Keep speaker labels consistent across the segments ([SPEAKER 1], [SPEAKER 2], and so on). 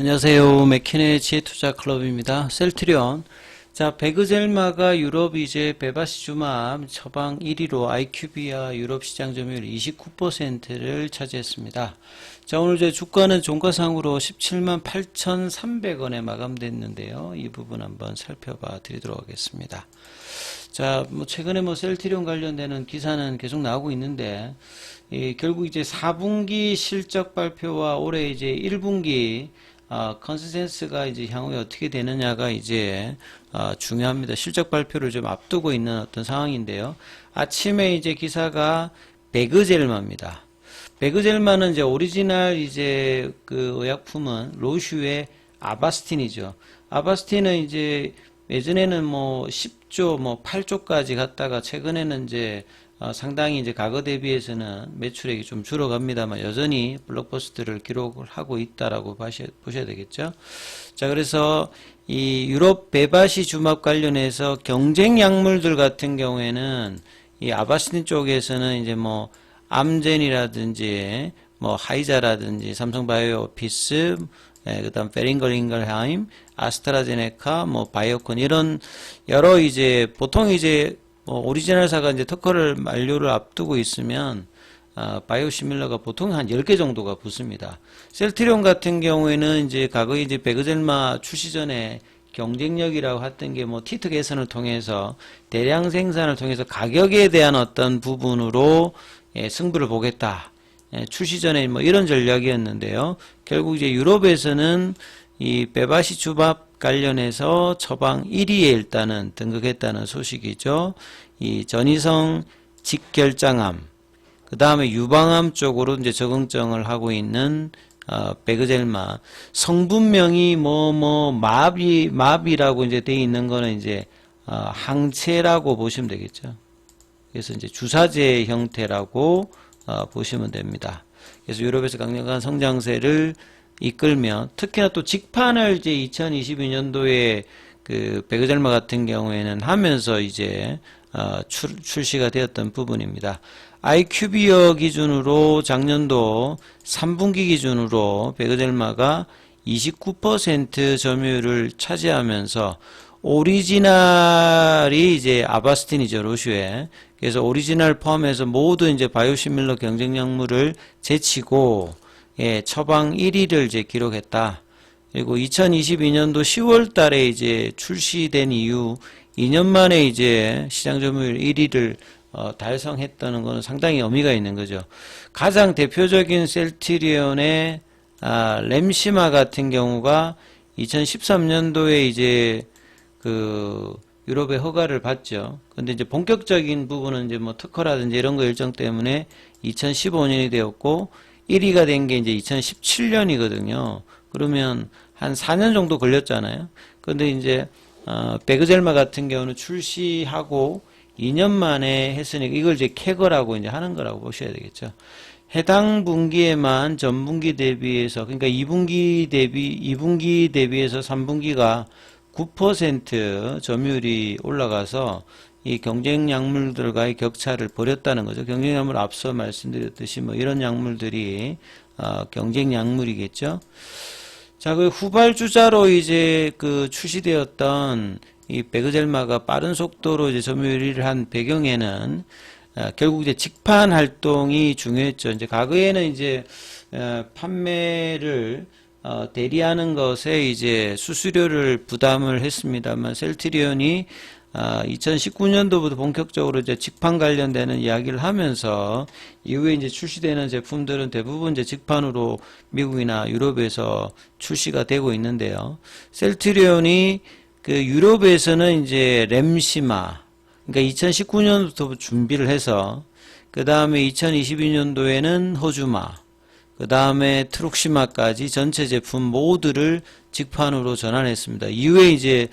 [SPEAKER 1] 안녕하세요. 맥킨의 지혜투자 클럽입니다. 셀트리온. 자, 베그젤마가 유럽 이제 베바시주맘 처방 1위로 IQV와 유럽 시장 점유율 29%를 차지했습니다. 자, 오늘 제 주가는 종가상으로 17만 8,300원에 마감됐는데요. 이 부분 한번 살펴봐 드리도록 하겠습니다. 자, 뭐 최근에 뭐 셀트리온 관련되는 기사는 계속 나오고 있는데 이 결국 이제 4분기 실적 발표와 올해 이제 1분기 어, 컨센서스가 이제 향후에 어떻게 되느냐가 이제 어, 중요합니다. 실적 발표를 좀 앞두고 있는 어떤 상황인데요. 아침에 이제 기사가 베그젤마입니다. 베그젤마는 이제 오리지널 이제 그 의약품은 로슈의 아바스틴이죠. 아바스틴은 이제 예전에는 뭐 10조, 뭐 8조까지 갔다가 최근에는 이제 어, 상당히 이제 과거 대비해서는 매출액이 좀 줄어갑니다만 여전히 블록버스트를 기록을 하고 있다라고 보셔, 보셔야 되겠죠. 자, 그래서 이 유럽 배바시 주막 관련해서 경쟁 약물들 같은 경우에는 이 아바스틴 쪽에서는 이제 뭐 암젠이라든지 뭐 하이자라든지 삼성바이오피스 예, 그다음 페링걸링걸하임, 아스트라제네카, 뭐 바이오콘 이런 여러 이제 보통 이제 뭐 오리지널사가 이제 특허를 만료를 앞두고 있으면 아, 바이오 시밀러가 보통 한 10개 정도가 붙습니다. 셀트리온 같은 경우에는 이제 과거에 이제 베그젤마 출시 전에 경쟁력이라고 했던 게 뭐 티트 개선을 통해서 대량 생산을 통해서 가격에 대한 어떤 부분으로 예, 승부를 보겠다. 예, 출시 전에 뭐 이런 전략이었는데요. 결국 이제 유럽에서는 이 베바시 주밥 관련해서 처방 1위에 일단은 등극했다는 소식이죠. 이 전이성 직결장암, 그 다음에 유방암 쪽으로 이제 적응증을 하고 있는 어, 베그젤마 성분명이 뭐 뭐 마비 마비라고 이제 돼 있는 거는 이제 어, 항체라고 보시면 되겠죠. 그래서 이제 주사제 형태라고 어, 보시면 됩니다. 그래서 유럽에서 강력한 성장세를 이끌며 특히나 또 직판을 이제 2022년도에 그 베그젤마 같은 경우에는 하면서 이제 어, 출, 출시가 되었던 부분입니다. IQ비어 기준으로 작년도 3분기 기준으로 베그젤마가 29% 점유율을 차지하면서 오리지널이 이제 아바스틴이죠 로슈에 그래서 오리지널 포함해서 모두 이제 바이오시밀러 경쟁 약물을 제치고 예, 처방 1위를 이제 기록했다. 그리고 2022년도 10월 달에 이제 출시된 이후 2년 만에 이제 시장 점유율 1위를 어, 달성했다는 것은 상당히 의미가 있는 거죠. 가장 대표적인 셀트리온의 아, 램시마 같은 경우가 2013년도에 이제 그 유럽의 허가를 받죠. 근데 이제 본격적인 부분은 이제 뭐 특허라든지 이런 거 일정 때문에 2015년이 되었고 1위가 된 게 이제 2017년이거든요. 그러면 한 4년 정도 걸렸잖아요. 근데 이제 어, 베그젤마 같은 경우는 출시하고 2년 만에 했으니까 이걸 이제 캐거라고 이제 하는 거라고 보셔야 되겠죠. 해당 분기에만 전분기 대비해서 그러니까 2분기 대비 2분기 대비해서 3분기가 9% 점유율이 올라가서 이 경쟁 약물들과의 격차를 벌였다는 거죠. 경쟁 약물 앞서 말씀드렸듯이 뭐 이런 약물들이 어, 경쟁 약물이겠죠. 자, 그 후발주자로 이제 그 출시되었던 이 베그젤마가 빠른 속도로 이제 점유율을 한 배경에는 어, 결국 이제 직판 활동이 중요했죠. 이제 과거에는 이제 어, 판매를 어, 대리하는 것에 이제 수수료를 부담을 했습니다만 셀트리온이 아, 2019년도부터 본격적으로 이제 직판 관련되는 이야기를 하면서 이후에 이제 출시되는 제품들은 대부분 이제 직판으로 미국이나 유럽에서 출시가 되고 있는데요. 셀트리온이 그 유럽에서는 이제 램시마 그러니까 2019년부터 준비를 해서 그 다음에 2022년도에는 호주마 그 다음에 트룩시마까지 전체 제품 모두를 직판으로 전환했습니다. 이후에 이제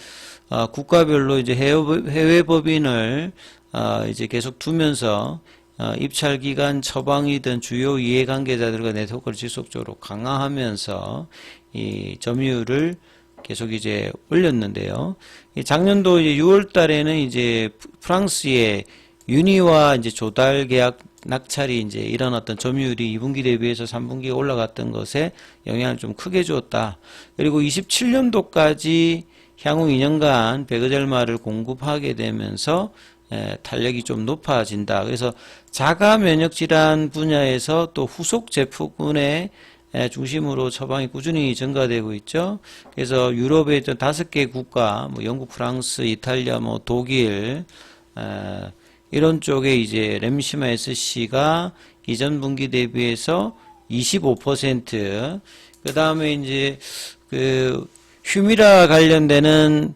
[SPEAKER 1] 어, 국가별로 이제 해외, 법인을 어, 이제 계속 두면서 어, 입찰 기간 처방이든 주요 이해관계자들과 네트워크를 지속적으로 강화하면서 이 점유율을 계속 이제 올렸는데요. 이 작년도 이제 6월 달에는 이제 프랑스의 유니와 이제 조달 계약 낙찰이 이제 어떤 점유율이 2분기 대비해서 3분기에 올라갔던 것에 영향을 좀 크게 주었다. 그리고 27년도까지 향후 2년간 베그젤마를 공급하게 되면서 에, 탄력이 좀 높아진다. 그래서 자가 면역 질환 분야에서 또 후속 제품군의 에, 중심으로 처방이 꾸준히 증가되고 있죠. 그래서 유럽의 다섯 개 국가, 뭐 영국, 프랑스, 이탈리아, 뭐 독일, 에, 이런 쪽에 이제 렘시마 SC가 이전 분기 대비해서 25%, 그 다음에 이제 그 휴미라 관련되는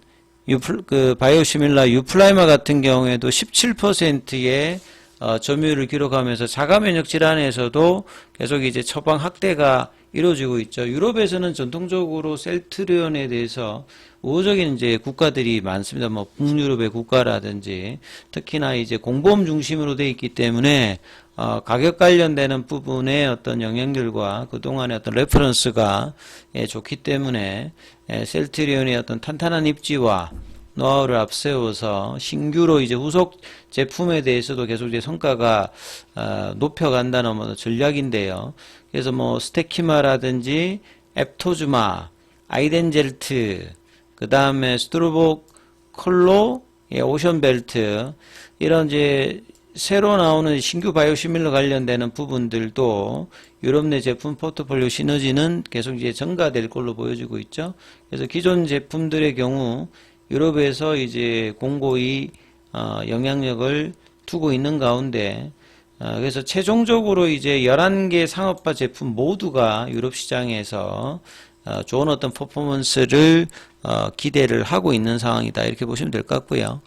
[SPEAKER 1] 유플, 그 바이오시밀라 유플라이마 같은 경우에도 17%의 어, 점유율을 기록하면서 자가 면역 질환에서도 계속 이제 처방 확대가 이루어지고 있죠. 유럽에서는 전통적으로 셀트리온에 대해서 우호적인 이제 국가들이 많습니다. 뭐 북유럽의 국가라든지 특히나 이제 공보험 중심으로 돼 있기 때문에 어, 가격 관련되는 부분의 어떤 영향들과 그동안의 어떤 레퍼런스가 예, 좋기 때문에 예, 셀트리온의 어떤 탄탄한 입지와 노하우를 앞세워서 신규로 이제 후속 제품에 대해서도 계속 이제 성과가 어, 높여간다는 뭐 전략인데요. 그래서 뭐 스테키마라든지 앱토즈마, 아이덴젤트, 그 다음에 스트로보 컬로, 예, 오션벨트 이런 이제 새로 나오는 신규 바이오시밀러 관련되는 부분들도 유럽 내 제품 포트폴리오 시너지는 계속 이제 증가될 걸로 보여지고 있죠. 그래서 기존 제품들의 경우 유럽에서 이제 공고히 어, 영향력을 두고 있는 가운데 어, 그래서 최종적으로 이제 11개 상업화 제품 모두가 유럽 시장에서 어, 좋은 어떤 퍼포먼스를 어, 기대를 하고 있는 상황이다 이렇게 보시면 될 것 같고요.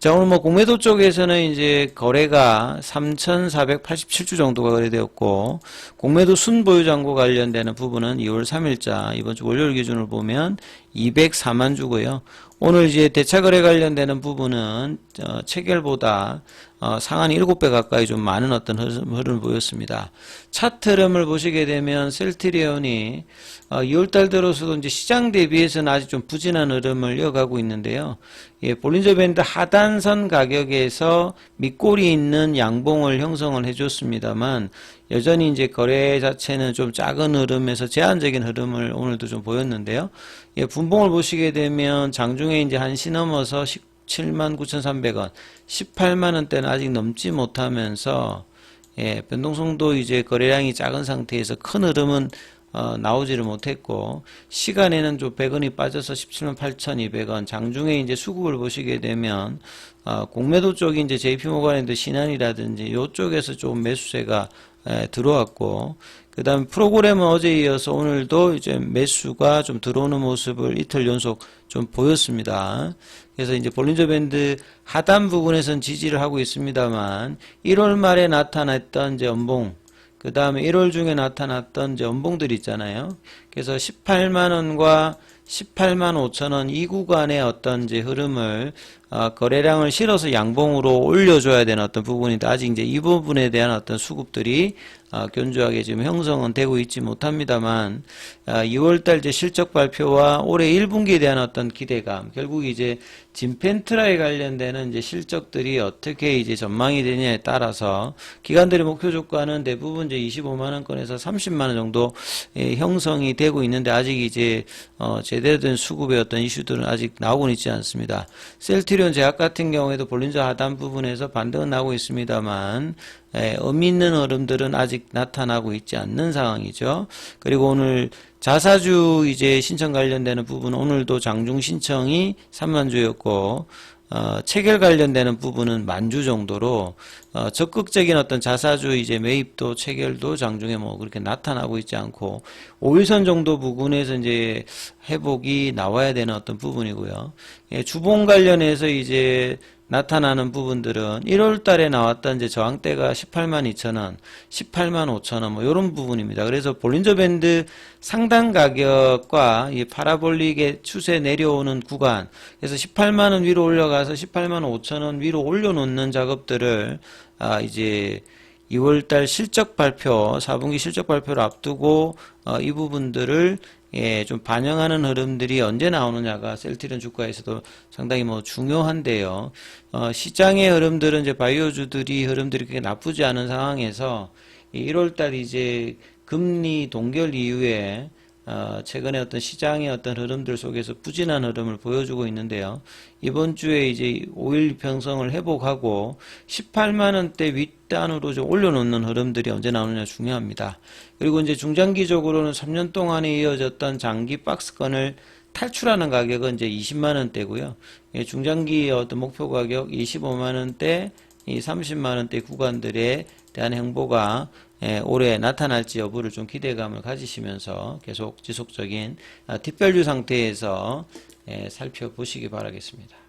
[SPEAKER 1] 자 오늘 뭐 공매도 쪽에서는 이제 거래가 3,487주 정도가 거래되었고 공매도 순보유 잔고 관련되는 부분은 2월 3일자 이번 주 월요일 기준으로 보면 204만 주고요. 오늘 이제 대차 거래 관련되는 부분은 어, 체결보다 어, 상한이 7배 가까이 좀 많은 어떤 흐름, 흐름을 보였습니다. 차트 흐름을 보시게 되면 셀트리온이 어, 2월달 들어서도 이제 시장 대비해서는 아직 좀 부진한 흐름을 이어가고 있는데요. 예, 볼린저 밴드 하단선 가격에서 밑골이 있는 양봉을 형성을 해줬습니다만 여전히 이제 거래 자체는 좀 작은 흐름에서 제한적인 흐름을 오늘도 좀 보였는데요. 예, 분봉을 보시게 되면 장중에 이제 한시 넘어서 17만 9,300원, 18만 원대는 아직 넘지 못하면서 예, 변동성도 이제 거래량이 작은 상태에서 큰 흐름은 어, 나오지를 못했고 시간에는 좀 100원이 빠져서 17만 8,200원 장중에 이제 수급을 보시게 되면 어, 공매도 쪽이 이제 JP모간인데 신한이라든지 이쪽에서 좀 매수세가 에, 들어왔고 그 다음에 프로그램은 어제 이어서 오늘도 이제 매수가 좀 들어오는 모습을 이틀 연속 좀 보였습니다. 그래서 이제 볼린저 밴드 하단 부분에선 지지를 하고 있습니다만 1월 말에 나타났던 이제 연봉 그 다음에 1월 중에 나타났던 이제 연봉들이 있잖아요. 그래서 18만 원과 18만 5천 원 이 구간의 어떤 이제 흐름을 어, 거래량을 실어서 양봉으로 올려줘야 되는 어떤 부분인데 아직 이제 이 부분에 대한 어떤 수급들이 어, 견조하게 지금 형성은 되고 있지 못합니다만 어, 2월달 이제 실적 발표와 올해 1분기에 대한 어떤 기대감 결국 이제 진펜트라에 관련되는 이제 실적들이 어떻게 이제 전망이 되냐에 따라서 기관들의 목표 주가는 대부분 이제 25만 원권에서 30만 원 정도 예, 형성이 되고 있는데 아직 이제 어, 제대로 된 수급의 어떤 이슈들은 아직 나오고는 있지 않습니다. 셀트리온 제약 같은 경우에도 볼린저 하단 부분에서 반등은 나오고 있습니다만 예, 의미 있는 흐름들은 아직 나타나고 있지 않는 상황이죠. 그리고 오늘 자사주 이제 신청 관련되는 부분 오늘도 장중 신청이 3만 주였고 어, 체결 관련되는 부분은 만주 정도로 어, 적극적인 어떤 자사주 이제 매입도 체결도 장중에 뭐 그렇게 나타나고 있지 않고 5일선 정도 부분에서 이제 회복이 나와야 되는 어떤 부분이고요. 예, 주봉 관련해서 이제 나타나는 부분들은 1월 달에 나왔던 이제 저항대가 18만 2천 원, 18만 5천 원, 뭐 이런 부분입니다. 그래서 볼린저 밴드 상단 가격과 이 파라볼릭의 추세 내려오는 구간, 그래서 18만 원 위로 올려가서 18만 5천 원 위로 올려놓는 작업들을 아, 이제 2월달 실적 발표, 4분기 실적 발표를 앞두고 어, 이 부분들을 예, 좀 반영하는 흐름들이 언제 나오느냐가 셀트리온 주가에서도 상당히 뭐 중요한데요. 어, 시장의 흐름들은 이제 바이오주들이 흐름들이 그렇게 나쁘지 않은 상황에서 1월달 이제 금리 동결 이후에 어, 최근에 어떤 시장의 어떤 흐름들 속에서 부진한 흐름을 보여주고 있는데요. 이번 주에 이제 5일 평성을 회복하고 18만 원대 윗단으로 좀 올려놓는 흐름들이 언제 나오느냐 중요합니다. 그리고 이제 중장기적으로는 3년 동안에 이어졌던 장기 박스권을 탈출하는 가격은 이제 20만 원대고요. 예, 중장기 어떤 목표 가격 25만 원대, 이 30만 원대 구간들에 대한 행보가 예, 올해 나타날지 여부를 좀 기대감을 가지시면서 계속 지속적인 아, 뒷밸류 상태에서 예, 살펴보시기 바라겠습니다.